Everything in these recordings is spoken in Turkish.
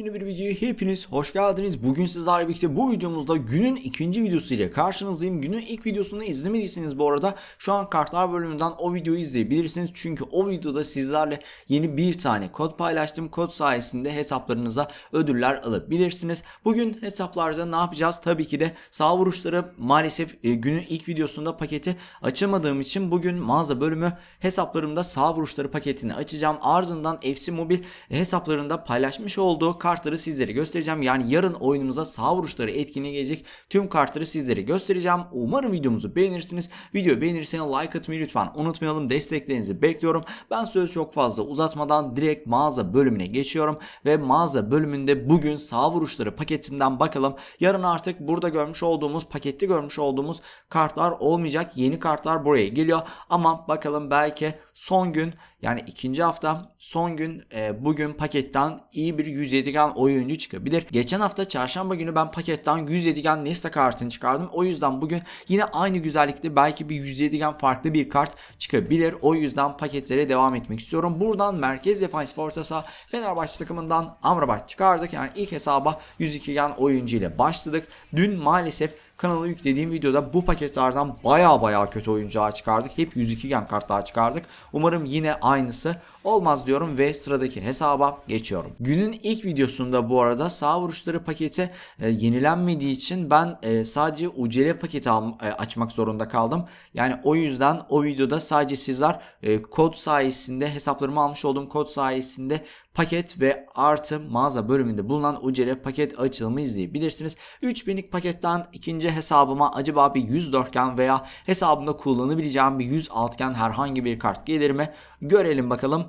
Yeni bir videoya hepiniz hoş geldiniz. Bugün sizlerle birlikte bu videomuzda günün ikinci videosu ile karşınızdayım. Günün ilk videosunu izlemediyseniz bu arada şu an kartlar bölümünden o videoyu izleyebilirsiniz. Çünkü o videoda sizlerle yeni bir tane kod paylaştım. Kod sayesinde hesaplarınıza ödüller alabilirsiniz. Bugün hesaplarda ne yapacağız? Tabii ki de sağ vuruşları maalesef e, günün ilk videosunda paketi açamadığım için bugün mağaza bölümü hesaplarımda sağ vuruşları paketini açacağım. Ardından FC Mobil hesaplarında paylaşmış olduğu kartları sizlere göstereceğim. Yani yarın oyunumuza sağ vuruşları etkinliğe gelecek tüm kartları sizlere göstereceğim. Umarım videomuzu beğenirsiniz. Videoyu beğenirseniz like atmayı lütfen unutmayalım. Desteklerinizi bekliyorum. Ben sözü çok fazla uzatmadan direkt mağaza bölümüne geçiyorum. Ve mağaza bölümünde bugün sağ vuruşları paketinden bakalım. Yarın artık burada görmüş olduğumuz pakette görmüş olduğumuz kartlar olmayacak. Yeni kartlar buraya geliyor. Ama bakalım belki son gün yani ikinci hafta son gün e, bugün paketten iyi bir 107 gen oyuncu çıkabilir. Geçen hafta çarşamba günü ben paketten 107 gen Nesta kartını çıkardım. O yüzden bugün yine aynı güzellikte belki bir 107 gen farklı bir kart çıkabilir. O yüzden paketlere devam etmek istiyorum. Buradan merkez defans ortası Fenerbahçe takımından Amrabat çıkardık. Yani ilk hesaba 102 gen oyuncu ile başladık. Dün maalesef kanala yüklediğim videoda bu paketlerden baya baya kötü oyuncular çıkardık. Hep 102 gen kartlar çıkardık. Umarım yine aynısı olmaz diyorum ve sıradaki hesaba geçiyorum. Günün ilk videosunda bu arada sağ vuruşları paketi e, yenilenmediği için ben e, sadece ucele paketi al, e, açmak zorunda kaldım. Yani o yüzden o videoda sadece sizler e, kod sayesinde hesaplarımı almış olduğum kod sayesinde paket ve artı mağaza bölümünde bulunan ucele paket açılımı izleyebilirsiniz. 3000'lik paketten ikinci hesabıma acaba bir 100 dörtgen veya hesabımda kullanabileceğim bir 100 altgen herhangi bir kart gelir mi? Görelim bakalım.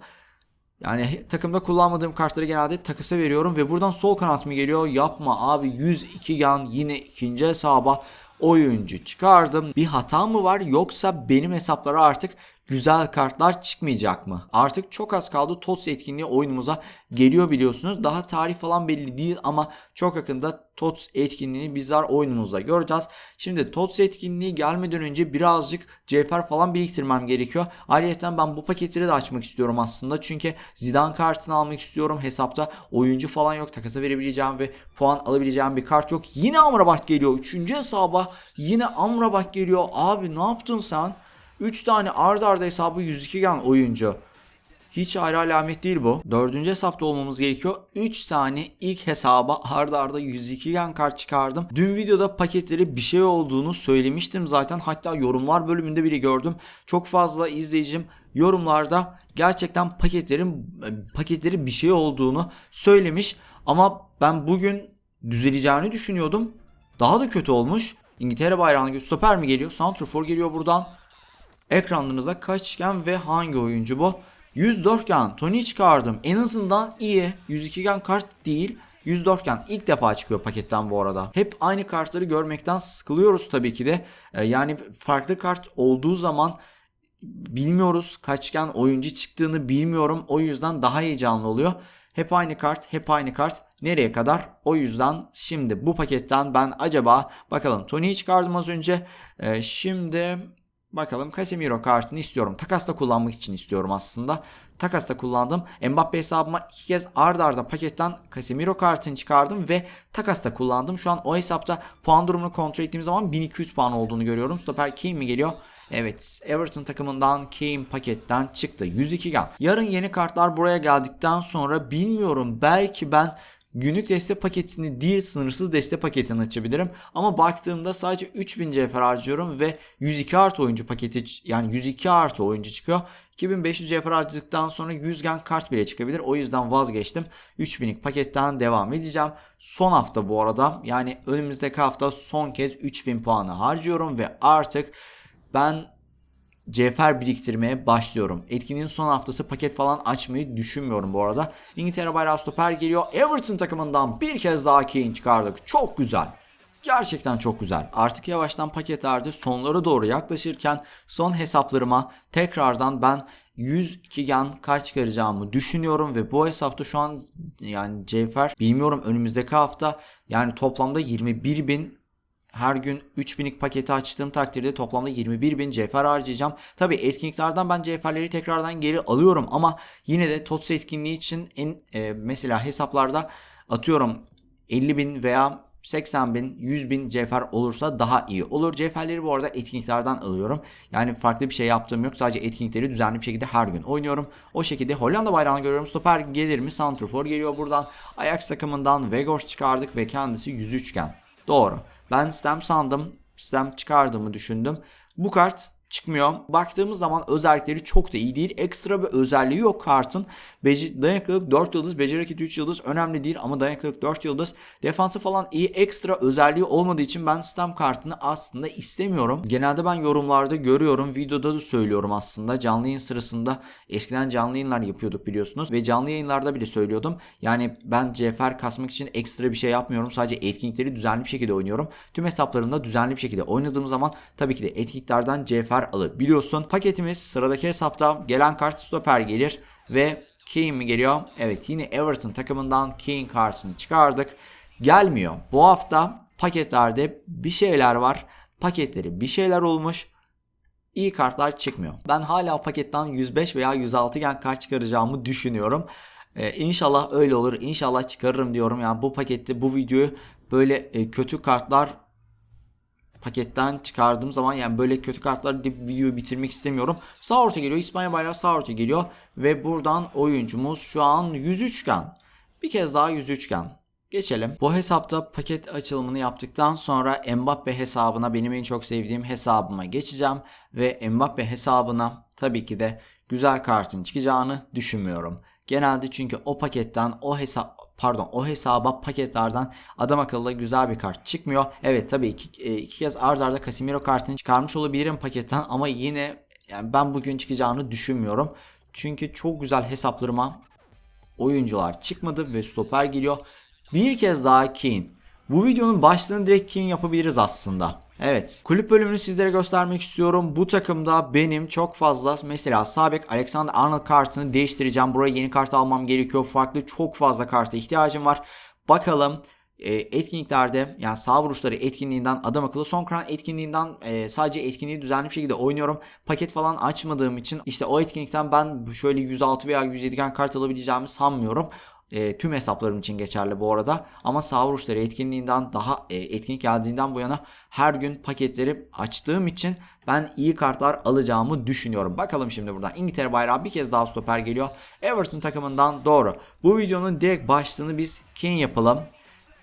Yani takımda kullanmadığım kartları genelde takısa veriyorum ve buradan sol kanat mı geliyor? Yapma abi 102 yan yine ikinci hesaba oyuncu çıkardım. Bir hata mı var yoksa benim hesaplara artık güzel kartlar çıkmayacak mı? Artık çok az kaldı. TOTS etkinliği oyunumuza geliyor biliyorsunuz. Daha tarih falan belli değil ama çok yakında TOTS etkinliğini bizler oyunumuzda göreceğiz. Şimdi TOTS etkinliği gelmeden önce birazcık CFR falan biriktirmem gerekiyor. Ayrıca ben bu paketleri de açmak istiyorum aslında. Çünkü Zidane kartını almak istiyorum. Hesapta oyuncu falan yok. Takasa verebileceğim ve puan alabileceğim bir kart yok. Yine Amrabat geliyor. Üçüncü hesaba yine Amrabat geliyor. Abi ne yaptın sen? 3 tane ard arda hesabı 102 gen oyuncu. Hiç ayrı alamet değil bu. Dördüncü hesapta olmamız gerekiyor. 3 tane ilk hesaba arda arda 102 gen kart çıkardım. Dün videoda paketleri bir şey olduğunu söylemiştim zaten. Hatta yorumlar bölümünde bile gördüm. Çok fazla izleyicim yorumlarda gerçekten paketlerin paketleri bir şey olduğunu söylemiş. Ama ben bugün düzeleceğini düşünüyordum. Daha da kötü olmuş. İngiltere bayrağını stoper mi geliyor? Santrafor geliyor buradan. Ekranlarınızda kaçgen ve hangi oyuncu bu? 104 gen Tony çıkardım. En azından iyi. 102 gen kart değil. 104 gen ilk defa çıkıyor paketten bu arada. Hep aynı kartları görmekten sıkılıyoruz tabii ki de. Ee, yani farklı kart olduğu zaman bilmiyoruz kaçgen oyuncu çıktığını bilmiyorum. O yüzden daha heyecanlı oluyor. Hep aynı kart, hep aynı kart. Nereye kadar? O yüzden şimdi bu paketten ben acaba bakalım Tony'yi çıkardım az önce. Ee, şimdi Bakalım Casemiro kartını istiyorum. Takasta kullanmak için istiyorum aslında. Takasta kullandım. Mbappe hesabıma iki kez arda arda paketten Casemiro kartını çıkardım ve takasta kullandım. Şu an o hesapta puan durumunu kontrol ettiğim zaman 1200 puan olduğunu görüyorum. Stoper Kane mi geliyor? Evet Everton takımından Kane paketten çıktı. 102 gen. Yarın yeni kartlar buraya geldikten sonra bilmiyorum belki ben günlük destek paketini değil sınırsız destek paketini açabilirim. Ama baktığımda sadece 3000 CFR harcıyorum ve 102 artı oyuncu paketi yani 102 artı oyuncu çıkıyor. 2500 CFR harcadıktan sonra 100 gen kart bile çıkabilir. O yüzden vazgeçtim. 3000'lik paketten devam edeceğim. Son hafta bu arada yani önümüzdeki hafta son kez 3000 puanı harcıyorum ve artık ben CFR biriktirmeye başlıyorum. Etkinliğin son haftası paket falan açmayı düşünmüyorum bu arada. İngiltere bayrağı stoper geliyor. Everton takımından bir kez daha Kane çıkardık. Çok güzel. Gerçekten çok güzel. Artık yavaştan paketlerde sonlara doğru yaklaşırken son hesaplarıma tekrardan ben 102 gen kart çıkaracağımı düşünüyorum ve bu hesapta şu an yani CFR bilmiyorum önümüzdeki hafta yani toplamda 21 bin her gün 3000'lik paketi açtığım takdirde toplamda 21.000 CFR harcayacağım. Tabi etkinliklerden ben CFR'leri tekrardan geri alıyorum ama yine de TOTS etkinliği için en e, mesela hesaplarda atıyorum 50 bin veya 80 bin, 100 bin cevher olursa daha iyi olur. Cevherleri bu arada etkinliklerden alıyorum. Yani farklı bir şey yaptığım yok. Sadece etkinlikleri düzenli bir şekilde her gün oynuyorum. O şekilde Hollanda bayrağını görüyorum. Stoper gelir mi? Santrofor geliyor buradan. Ajax takımından Vegors çıkardık ve kendisi 103 iken. Doğru. Ben sistem sandım. Sistem çıkardığımı düşündüm. Bu kart çıkmıyor. Baktığımız zaman özellikleri çok da iyi değil. Ekstra bir özelliği yok kartın. Beci dayanıklılık 4 yıldız, beceri hareketi 3 yıldız önemli değil ama dayanıklılık 4 yıldız. Defansı falan iyi. Ekstra özelliği olmadığı için ben sistem kartını aslında istemiyorum. Genelde ben yorumlarda görüyorum. Videoda da söylüyorum aslında. Canlı yayın sırasında eskiden canlı yayınlar yapıyorduk biliyorsunuz. Ve canlı yayınlarda bile söylüyordum. Yani ben CFR kasmak için ekstra bir şey yapmıyorum. Sadece etkinlikleri düzenli bir şekilde oynuyorum. Tüm hesaplarımda düzenli bir şekilde oynadığım zaman tabii ki de etkinliklerden CFR alabiliyorsun. Paketimiz sıradaki hesapta gelen kart stoper gelir ve Keane mi geliyor? Evet yine Everton takımından Keane kartını çıkardık. Gelmiyor. Bu hafta paketlerde bir şeyler var. Paketleri bir şeyler olmuş. İyi kartlar çıkmıyor. Ben hala paketten 105 veya 106 gen kart çıkaracağımı düşünüyorum. Ee, inşallah öyle olur. İnşallah çıkarırım diyorum. Yani bu pakette bu videoyu böyle e, kötü kartlar paketten çıkardığım zaman yani böyle kötü kartlar deyip videoyu bitirmek istemiyorum. Sağ orta geliyor. İspanya bayrağı sağ orta geliyor. Ve buradan oyuncumuz şu an 103 gen. Bir kez daha 103 gen. Geçelim. Bu hesapta paket açılımını yaptıktan sonra Mbappe hesabına benim en çok sevdiğim hesabıma geçeceğim. Ve Mbappe hesabına tabii ki de güzel kartın çıkacağını düşünmüyorum. Genelde çünkü o paketten o hesap pardon o hesaba paketlerden adam akıllı güzel bir kart çıkmıyor. Evet tabii iki, e, iki kez arz arda Casemiro kartını çıkarmış olabilirim paketten ama yine yani ben bugün çıkacağını düşünmüyorum. Çünkü çok güzel hesaplarıma oyuncular çıkmadı ve stoper geliyor. Bir kez daha Keane. Bu videonun başlığını direkt Keane yapabiliriz aslında. Evet. Kulüp bölümünü sizlere göstermek istiyorum. Bu takımda benim çok fazla mesela Sabek Alexander Arnold kartını değiştireceğim. Buraya yeni kart almam gerekiyor. Farklı çok fazla karta ihtiyacım var. Bakalım e, etkinliklerde yani sağ vuruşları etkinliğinden adam akıllı son kran etkinliğinden e, sadece etkinliği düzenli bir şekilde oynuyorum. Paket falan açmadığım için işte o etkinlikten ben şöyle 106 veya 107 gen kart alabileceğimi sanmıyorum. E, tüm hesaplarım için geçerli bu arada. Ama sağ vuruşları etkinliğinden daha e, etkinlik geldiğinden bu yana her gün paketleri açtığım için ben iyi kartlar alacağımı düşünüyorum. Bakalım şimdi buradan İngiltere bayrağı bir kez daha stoper geliyor. Everton takımından doğru. Bu videonun direkt başlığını biz Kane yapalım.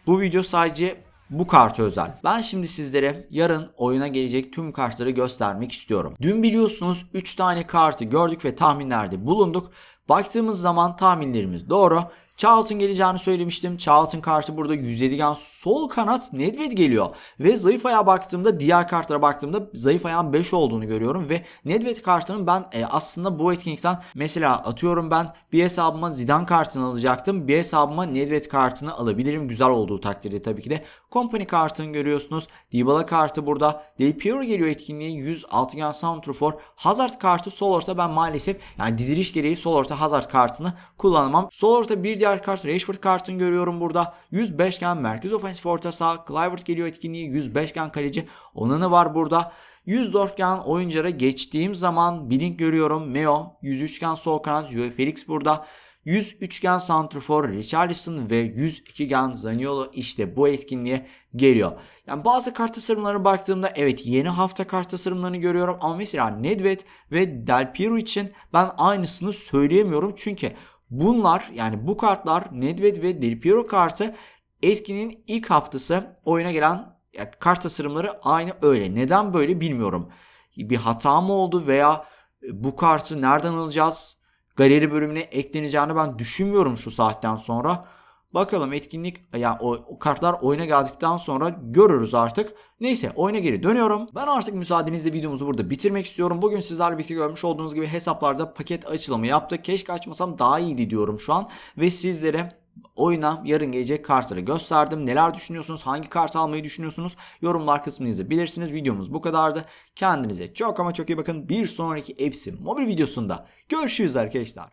Bu video sadece bu kartı özel. Ben şimdi sizlere yarın oyuna gelecek tüm kartları göstermek istiyorum. Dün biliyorsunuz 3 tane kartı gördük ve tahminlerde bulunduk. Baktığımız zaman tahminlerimiz doğru. Charlton geleceğini söylemiştim. Charlton kartı burada 107 gen sol kanat Nedved geliyor. Ve zayıf ayağa baktığımda diğer kartlara baktığımda zayıf ayağın 5 olduğunu görüyorum. Ve Nedved kartının ben e, aslında bu etkinlikten mesela atıyorum ben bir hesabıma Zidane kartını alacaktım. Bir hesabıma Nedved kartını alabilirim. Güzel olduğu takdirde tabii ki de. Company kartını görüyorsunuz. Dybala kartı burada. Del Piero geliyor etkinliğe 106 gen Santrofor. Hazard kartı sol orta ben maalesef yani diziliş gereği sol orta Hazard kartını kullanamam. Sol orta bir diğer kart Rashford kartını görüyorum burada. 105 gen merkez ofensif orta saha. Clivert geliyor etkinliği 105 gen kaleci. Onanı var burada. 104 gen oyunculara geçtiğim zaman Blink görüyorum. Meo 103 gen sol kanat. Joe Felix burada. 100 üçgen santrfor Richarlison ve 102 gen Zaniolo işte bu etkinliğe geliyor. Yani bazı kart tasarımlarına baktığımda evet yeni hafta kart tasarımlarını görüyorum ama mesela Nedved ve Del Piero için ben aynısını söyleyemiyorum çünkü bunlar yani bu kartlar Nedved ve Del Piero kartı etkinin ilk haftası oyuna gelen yani kart tasarımları aynı öyle. Neden böyle bilmiyorum. Bir hata mı oldu veya bu kartı nereden alacağız? galeri bölümüne ekleneceğini ben düşünmüyorum şu saatten sonra. Bakalım etkinlik yani o, o kartlar oyuna geldikten sonra görürüz artık. Neyse oyuna geri dönüyorum. Ben artık müsaadenizle videomuzu burada bitirmek istiyorum. Bugün sizlerle birlikte görmüş olduğunuz gibi hesaplarda paket açılımı yaptık. Keşke açmasam daha iyiydi diyorum şu an. Ve sizlere oyuna yarın gelecek kartları gösterdim. Neler düşünüyorsunuz? Hangi kart almayı düşünüyorsunuz? Yorumlar kısmınızda bilirsiniz. Videomuz bu kadardı. Kendinize çok ama çok iyi bakın. Bir sonraki Epsi mobil videosunda görüşürüz arkadaşlar.